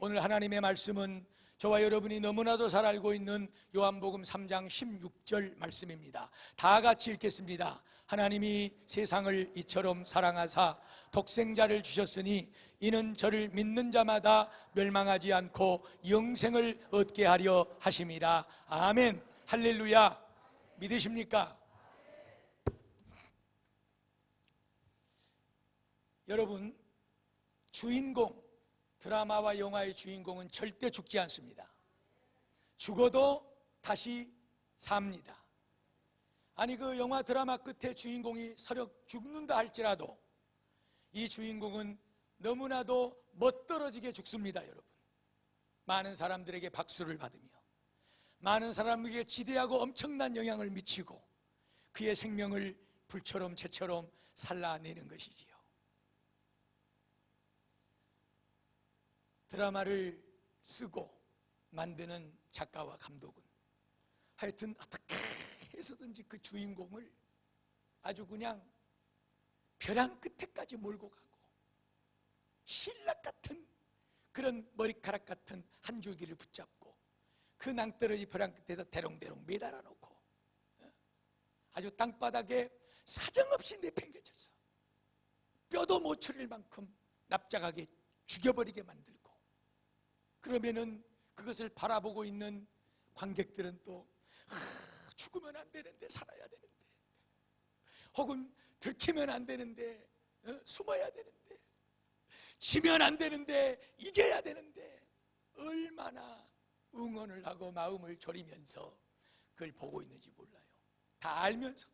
오늘 하나님의 말씀은 저와 여러분이 너무나도 잘 알고 있는 요한복음 3장 16절 말씀입니다. 다 같이 읽겠습니다. 하나님이 세상을 이처럼 사랑하사 독생자를 주셨으니 이는 저를 믿는 자마다 멸망하지 않고 영생을 얻게 하려 하심이라. 아멘. 할렐루야. 믿으십니까? 여러분, 주인공, 드라마와 영화의 주인공은 절대 죽지 않습니다. 죽어도 다시 삽니다. 아니, 그 영화 드라마 끝에 주인공이 서력 죽는다 할지라도 이 주인공은 너무나도 멋들어지게 죽습니다, 여러분. 많은 사람들에게 박수를 받으며 많은 사람에게 지대하고 엄청난 영향을 미치고 그의 생명을 불처럼 새처럼 살라내는 것이지요. 드라마를 쓰고 만드는 작가와 감독은 하여튼 어떻게 해서든지 그 주인공을 아주 그냥 벼랑 끝에까지 몰고 가고 신락 같은 그런 머리카락 같은 한 줄기를 붙잡고 그 낭떠러지 벼랑 끝에서 대롱대롱 매달아 놓고 어? 아주 땅바닥에 사정없이 내팽개쳐서 뼈도 못 추릴 만큼 납작하게 죽여버리게 만들고 그러면은 그것을 바라보고 있는 관객들은 또 아, 죽으면 안 되는데 살아야 되는데 혹은 들키면 안 되는데 어? 숨어야 되는데 지면 안 되는데 이겨야 되는데 얼마나 응원을 하고 마음을 졸이면서 그걸 보고 있는지 몰라요. 다 알면서도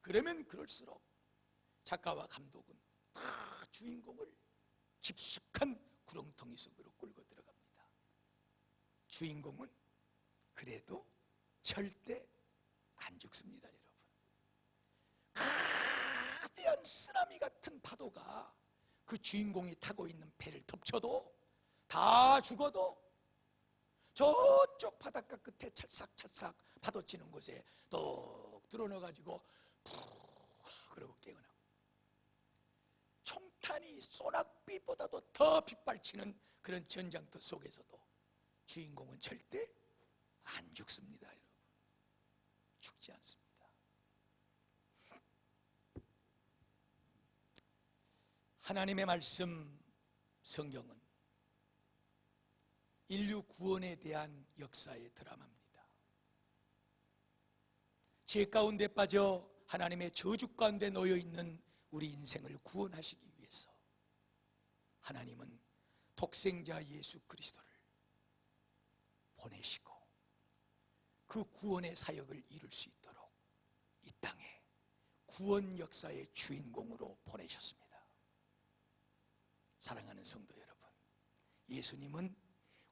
그러면 그럴수록 작가와 감독은 다 주인공을 깊숙한 구렁텅이 속으로 들어갑니다. 주인공은 그래도 절대 안 죽습니다, 여러분. 거대한 쓰나미 같은 파도가 그 주인공이 타고 있는 배를 덮쳐도 다 죽어도 저쪽 바닷가 끝에 찰싹찰싹 파도 치는 곳에 똑 들어넣어가지고 푹 그러고 깨어나고 총탄이 소낙비보다도 더 빗발치는 그런 전장터 속에서도 주인공은 절대 안 죽습니다, 여러분. 죽지 않습니다. 하나님의 말씀 성경은 인류 구원에 대한 역사의 드라마입니다. 죄 가운데 빠져 하나님의 저주 가운데 놓여 있는 우리 인생을 구원하시기 위해서 하나님은 독생자 예수 그리스도를 보내시고 그 구원의 사역을 이룰 수 있도록 이 땅에 구원 역사의 주인공으로 보내셨습니다. 사랑하는 성도 여러분, 예수님은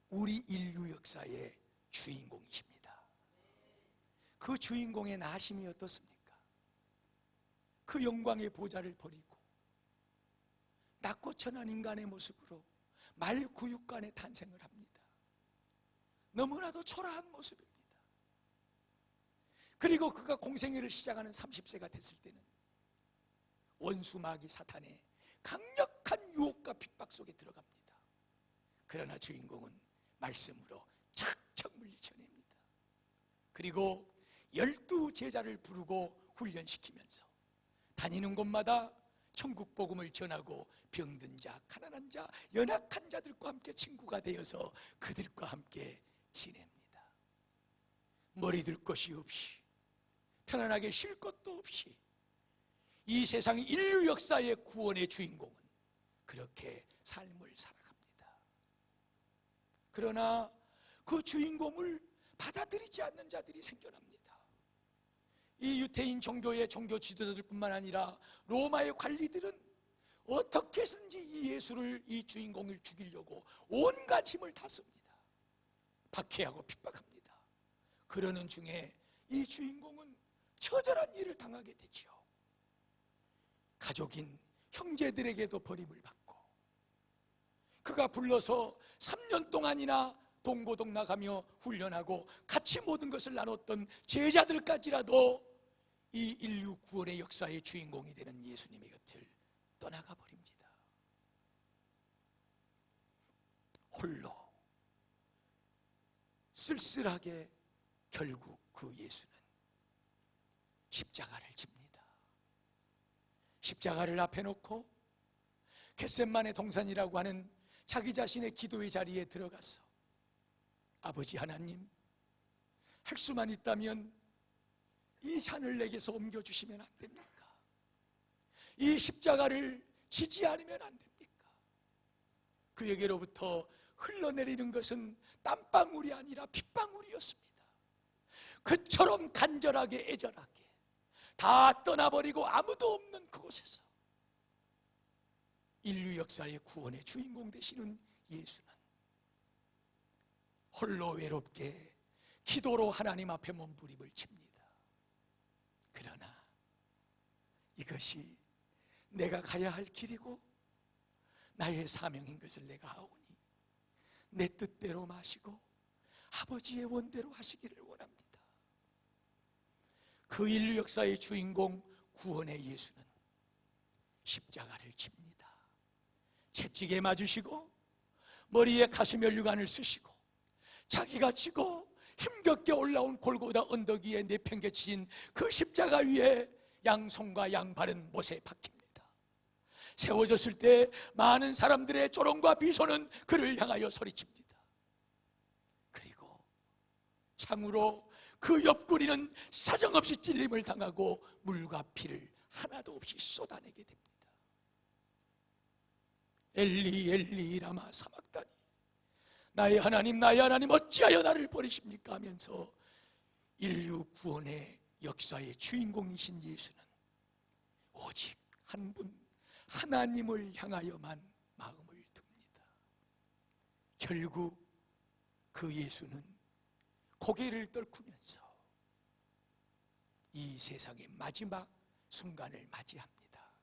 우리 인류 역사의 주인공이십니다. 그 주인공의 나심이 어떻습니까? 그 영광의 보좌를 버리고 낮고 천한 인간의 모습으로 말구육간에 탄생을 합니다. 너무나도 초라한 모습입니다. 그리고 그가 공생애를 시작하는 30세가 됐을 때는 원수 마귀 사탄의 강력한 유혹과 핍박 속에 들어갑니다. 그러나 주인공은 말씀으로 착착 물리쳐냅니다. 그리고 열두 제자를 부르고 훈련시키면서 다니는 곳마다 천국 복음을 전하고 병든 자, 가난한 자, 연약한 자들과 함께 친구가 되어서 그들과 함께 지냅니다. 머리 들 것이 없이 편안하게 쉴 것도 없이 이 세상 인류 역사의 구원의 주인공은 그렇게 삶을 살아갑니다. 그러나 그 주인공을 받아들이지 않는 자들이 생겨납니다. 이 유태인 종교의 종교 지도자들뿐만 아니라 로마의 관리들은 어떻게 해서든지 이 예수를 이 주인공을 죽이려고 온갖 힘을 다 씁니다. 박해하고 핍박합니다. 그러는 중에 이 주인공은 처절한 일을 당하게 되지요. 가족인 형제들에게도 버림을 받고 그가 불러서 3년 동안이나 동고동 나가며 훈련하고 같이 모든 것을 나눴던 제자들까지라도 이 인류 구원의 역사의 주인공이 되는 예수님의 곁을 떠나가 버립니다. 홀로 쓸쓸하게 결국 그 예수는 십자가를 집니다. 십자가를 앞에 놓고 겟셋만의 동산이라고 하는 자기 자신의 기도의 자리에 들어가서 아버지 하나님 할 수만 있다면 이 산을 내게서 옮겨 주시면 안 됩니까? 이 십자가를 지지 않으면 안 됩니까? 그에게로부터 흘러내리는 것은 땀방울이 아니라 핏방울이었습니다. 그처럼 간절하게 애절하게 다 떠나버리고 아무도 없는 그곳에서 인류 역사의 구원의 주인공 되시는 예수는 홀로 외롭게 기도로 하나님 앞에 몸부림을 칩니다. 그러나 이것이 내가 가야 할 길이고 나의 사명인 것을 내가 하오니 내 뜻대로 마시고 아버지의 원대로 하시기를 원합니다. 그 인류 역사의 주인공 구원의 예수는 십자가를 집니다. 채찍에 맞으시고 머리에 가시면류관을 쓰시고 자기가 지고 힘겹게 올라온 골고다 언덕 위에 내팽개친 그 십자가 위에 양손과 양발은 못에 박힙니다. 세워졌을 때 많은 사람들의 조롱과 비소는 그를 향하여 소리칩니다. 그리고 창으로 그 옆구리는 사정없이 찔림을 당하고 물과 피를 하나도 없이 쏟아내게 됩니다. 엘리 엘리 라마 사막다니 나의 하나님 나의 하나님 어찌하여 나를 버리십니까 하면서 인류 구원의 역사의 주인공이신 예수는 오직 한 분 하나님을 향하여만 마음을 둡니다. 결국 그 예수는 고개를 떨구면서 이 세상의 마지막 순간을 맞이합니다.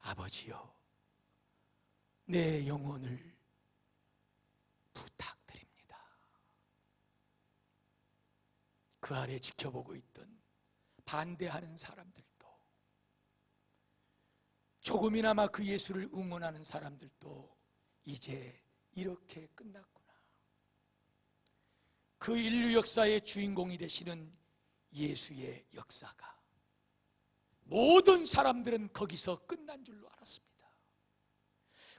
아버지여 내 영혼을 부탁드립니다. 그 아래 지켜보고 있던 반대하는 사람들도 조금이나마 그 예수를 응원하는 사람들도 이제 이렇게 끝났구나. 그 인류 역사의 주인공이 되시는 예수의 역사가 모든 사람들은 거기서 끝난 줄로 알았습니다.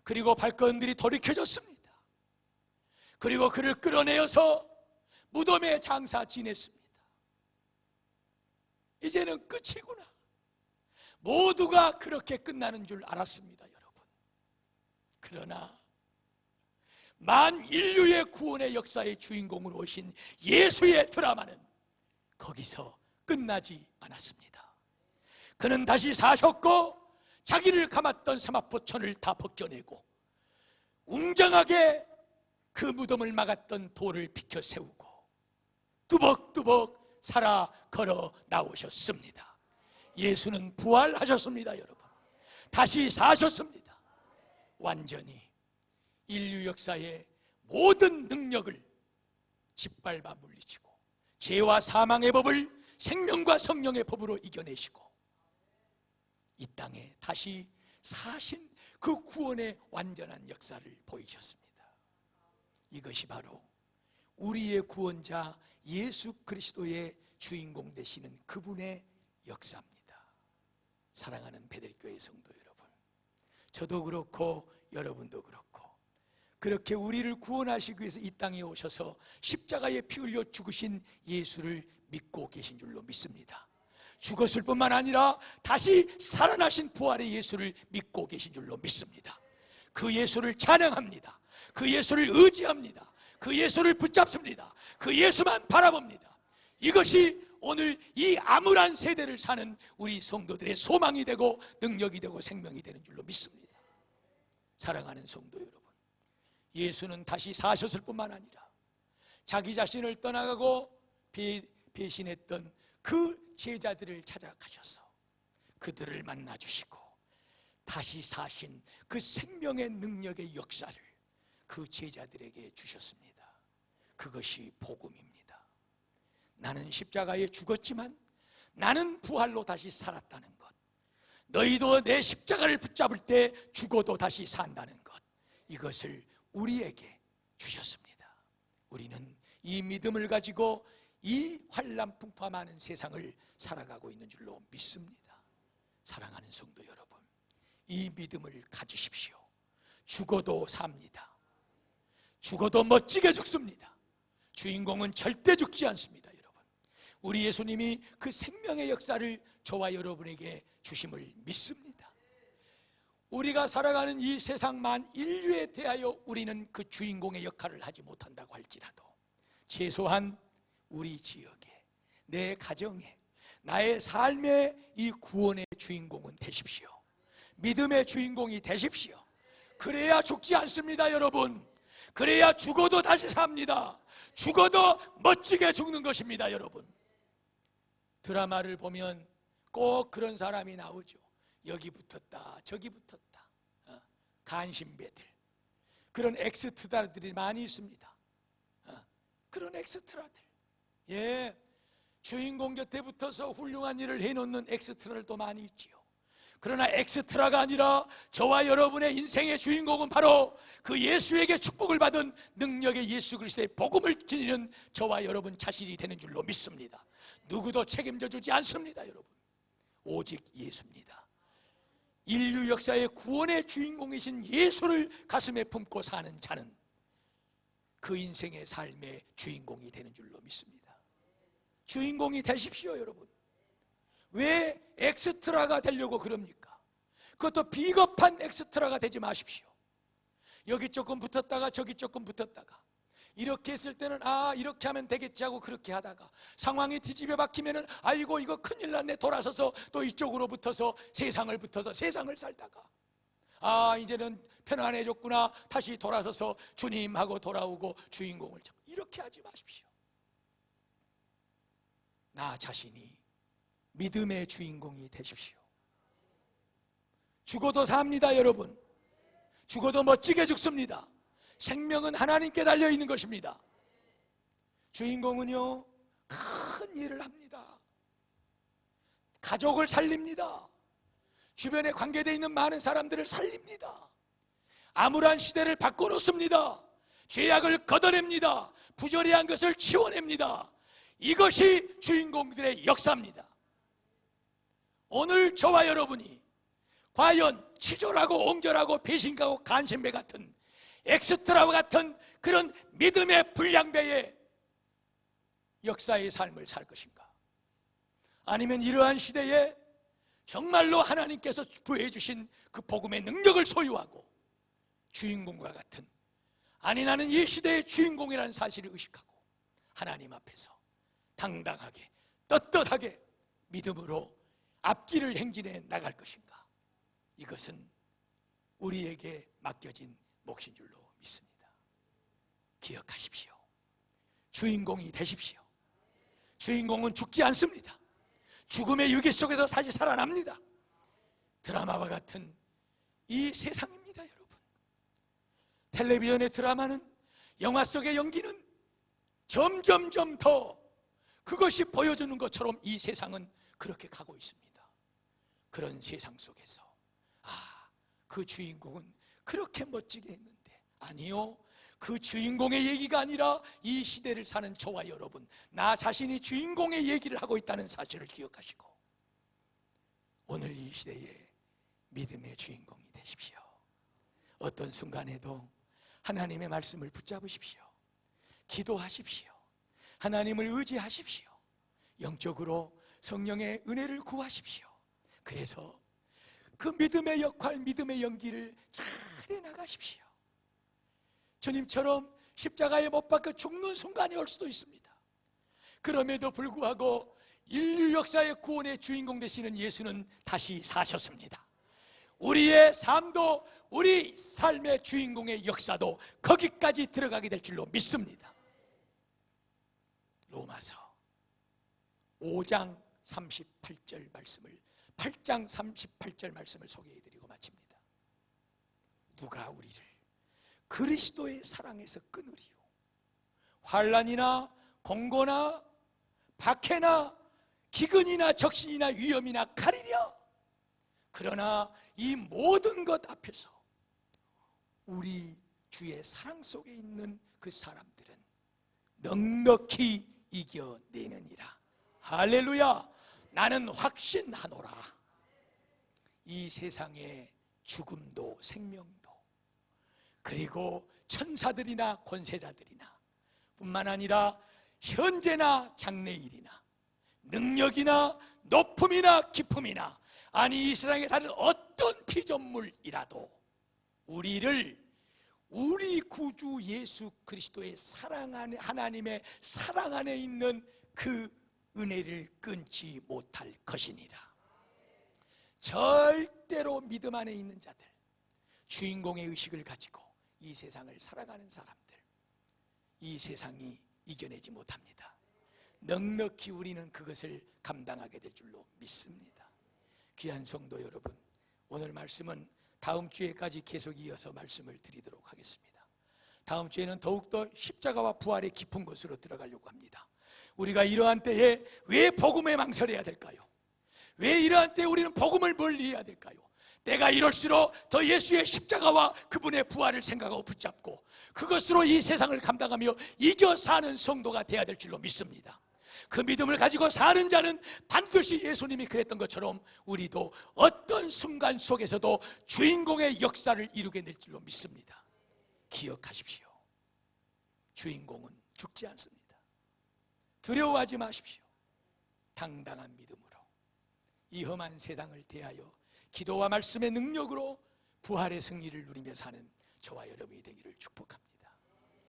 그리고 발걸음들이 돌이켜졌습니다. 그리고 그를 끌어내어서 무덤에 장사 지냈습니다. 이제는 끝이구나. 모두가 그렇게 끝나는 줄 알았습니다, 여러분. 그러나 만 인류의 구원의 역사의 주인공으로 오신 예수의 드라마는 거기서 끝나지 않았습니다. 그는 다시 사셨고 자기를 감았던 사마포천을 다 벗겨내고 웅장하게 그 무덤을 막았던 돌을 비켜 세우고 뚜벅뚜벅 살아 걸어 나오셨습니다. 예수는 부활하셨습니다, 여러분. 다시 사셨습니다. 완전히 인류 역사의 모든 능력을 짓밟아 물리치고 죄와 사망의 법을 생명과 성령의 법으로 이겨내시고 이 땅에 다시 사신 그 구원의 완전한 역사를 보이셨습니다. 이것이 바로 우리의 구원자 예수 그리스도의 주인공 되시는 그분의 역사입니다. 사랑하는 베델교회 성도 여러분, 저도 그렇고 여러분도 그렇고 그렇게 우리를 구원하시기 위해서 이 땅에 오셔서 십자가에 피 흘려 죽으신 예수를 믿고 계신 줄로 믿습니다. 죽었을 뿐만 아니라 다시 살아나신 부활의 예수를 믿고 계신 줄로 믿습니다. 그 예수를 찬양합니다. 그 예수를 의지합니다. 그 예수를 붙잡습니다. 그 예수만 바라봅니다. 이것이 오늘 이 암울한 세대를 사는 우리 성도들의 소망이 되고 능력이 되고 생명이 되는 줄로 믿습니다. 사랑하는 성도 여러분. 예수는 다시 사셨을 뿐만 아니라 자기 자신을 떠나가고 배신했던 그 제자들을 찾아가셔서 그들을 만나 주시고 다시 사신 그 생명의 능력의 역사를 그 제자들에게 주셨습니다. 그것이 복음입니다. 나는 십자가에 죽었지만 나는 부활로 다시 살았다는 것. 너희도 내 십자가를 붙잡을 때 죽어도 다시 산다는 것. 이것을 우리에게 주셨습니다. 우리는 이 믿음을 가지고 이 환란 풍파많은 세상을 살아가고 있는 줄로 믿습니다. 사랑하는 성도 여러분, 이 믿음을 가지십시오. 죽어도 삽니다. 죽어도 멋지게 죽습니다. 주인공은 절대 죽지 않습니다. 우리 예수님이 그 생명의 역사를 저와 여러분에게 주심을 믿습니다. 우리가 살아가는 이 세상만 인류에 대하여 우리는 그 주인공의 역할을 하지 못한다고 할지라도 최소한 우리 지역에 내 가정에 나의 삶의 이 구원의 주인공은 되십시오. 믿음의 주인공이 되십시오. 그래야 죽지 않습니다, 여러분. 그래야 죽어도 다시 삽니다. 죽어도 멋지게 죽는 것입니다, 여러분. 드라마를 보면 꼭 그런 사람이 나오죠. 여기 붙었다, 저기 붙었다. 어, 간신배들. 그런 엑스트라들이 많이 있습니다. 어, 그런 엑스트라들. 예. 주인공 곁에 붙어서 훌륭한 일을 해놓는 엑스트라들도 많이 있지요. 그러나 엑스트라가 아니라 저와 여러분의 인생의 주인공은 바로 그 예수에게 축복을 받은 능력의 예수 그리스도의 복음을 지니는 저와 여러분 자신이 되는 줄로 믿습니다. 누구도 책임져 주지 않습니다, 여러분. 오직 예수입니다. 인류 역사의 구원의 주인공이신 예수를 가슴에 품고 사는 자는 그 인생의 삶의 주인공이 되는 줄로 믿습니다. 주인공이 되십시오, 여러분. 왜 엑스트라가 되려고 그럽니까? 그것도 비겁한 엑스트라가 되지 마십시오. 여기 조금 붙었다가 저기 조금 붙었다가 이렇게 했을 때는 아 이렇게 하면 되겠지 하고 그렇게 하다가 상황이 뒤집어 박히면은 아이고 이거 큰일 났네 돌아서서 또 이쪽으로 붙어서 세상을 붙어서 세상을 살다가 아 이제는 편안해졌구나 다시 돌아서서 주님하고 돌아오고 주인공을 찾고 이렇게 하지 마십시오. 나 자신이 믿음의 주인공이 되십시오. 죽어도 삽니다, 여러분. 죽어도 멋지게 죽습니다. 생명은 하나님께 달려 있는 것입니다. 주인공은요, 큰 일을 합니다. 가족을 살립니다. 주변에 관계되어 있는 많은 사람들을 살립니다. 암울한 시대를 바꿔놓습니다. 죄악을 걷어냅니다. 부조리한 것을 치워냅니다. 이것이 주인공들의 역사입니다. 오늘 저와 여러분이 과연 치졸하고 옹졸하고 배신가고 간신배 같은 엑스트라와 같은 그런 믿음의 불량배의 역사의 삶을 살 것인가? 아니면 이러한 시대에 정말로 하나님께서 부해 주신 그 복음의 능력을 소유하고 주인공과 같은 아니 나는 이 시대의 주인공이라는 사실을 의식하고 하나님 앞에서 당당하게 떳떳하게 믿음으로 앞길을 행진해 나갈 것인가? 이것은 우리에게 맡겨진 몫인 줄로 믿습니다. 기억하십시오. 주인공이 되십시오. 주인공은 죽지 않습니다. 죽음의 유기 속에서 다시 살아납니다. 드라마와 같은 이 세상입니다, 여러분. 텔레비전의 드라마는 영화 속의 연기는 점점점 더 그것이 보여주는 것처럼 이 세상은 그렇게 가고 있습니다. 그런 세상 속에서 아, 그 주인공은 그렇게 멋지게 했는데 아니요. 그 주인공의 얘기가 아니라 이 시대를 사는 저와 여러분, 나 자신이 주인공의 얘기를 하고 있다는 사실을 기억하시고 오늘 이 시대에 믿음의 주인공이 되십시오. 어떤 순간에도 하나님의 말씀을 붙잡으십시오. 기도하십시오. 하나님을 의지하십시오. 영적으로 성령의 은혜를 구하십시오. 그래서 그 믿음의 역할, 믿음의 연기를 잘 해 나가십시오. 주님처럼 십자가에 못 박혀 죽는 순간이 올 수도 있습니다. 그럼에도 불구하고 인류 역사의 구원의 주인공 되시는 예수는 다시 사셨습니다. 우리의 삶도 우리 삶의 주인공의 역사도 거기까지 들어가게 될 줄로 믿습니다. 로마서 5장 38절 말씀을 8장 38절 말씀을 소개해 드리고 마칩니다. 누가 우리를 그리스도의 사랑에서 끊으리요? 환란이나 공고나 박해나 기근이나 적신이나 위험이나 칼이려. 그러나 이 모든 것 앞에서 우리 주의 사랑 속에 있는 그 사람들은 넉넉히 이겨내느니라. 할렐루야. 나는 확신하노라. 이 세상의 죽음도 생명도 그리고 천사들이나 권세자들이나 뿐만 아니라 현재나 장래일이나 능력이나 높음이나 기품이나 아니 이 세상에 다른 어떤 피조물이라도 우리를 우리 구주 예수 그리스도의 사랑 안에 하나님의 사랑 안에 있는 그 은혜를 끊지 못할 것이니라. 절대로 믿음 안에 있는 자들, 주인공의 의식을 가지고 이 세상을 살아가는 사람들, 이 세상이 이겨내지 못합니다. 넉넉히 우리는 그것을 감당하게 될 줄로 믿습니다. 귀한 성도 여러분, 오늘 말씀은 다음 주에까지 계속 이어서 말씀을 드리도록 하겠습니다. 다음 주에는 더욱더 십자가와 부활의 깊은 곳으로 들어가려고 합니다. 우리가 이러한 때에 왜 복음에 망설여야 될까요? 왜 이러한 때에 우리는 복음을 멀리 해야 될까요? 때가 이럴수록 더 예수의 십자가와 그분의 부활을 생각하고 붙잡고 그것으로 이 세상을 감당하며 이겨 사는 성도가 되어야 될 줄로 믿습니다. 그 믿음을 가지고 사는 자는 반드시 예수님이 그랬던 것처럼 우리도 어떤 순간 속에서도 주인공의 역사를 이루게 될 줄로 믿습니다. 기억하십시오. 주인공은 죽지 않습니다. 두려워하지 마십시오. 당당한 믿음으로 이 험한 세상을 대하여 기도와 말씀의 능력으로 부활의 승리를 누리며 사는 저와 여러분이 되기를 축복합니다.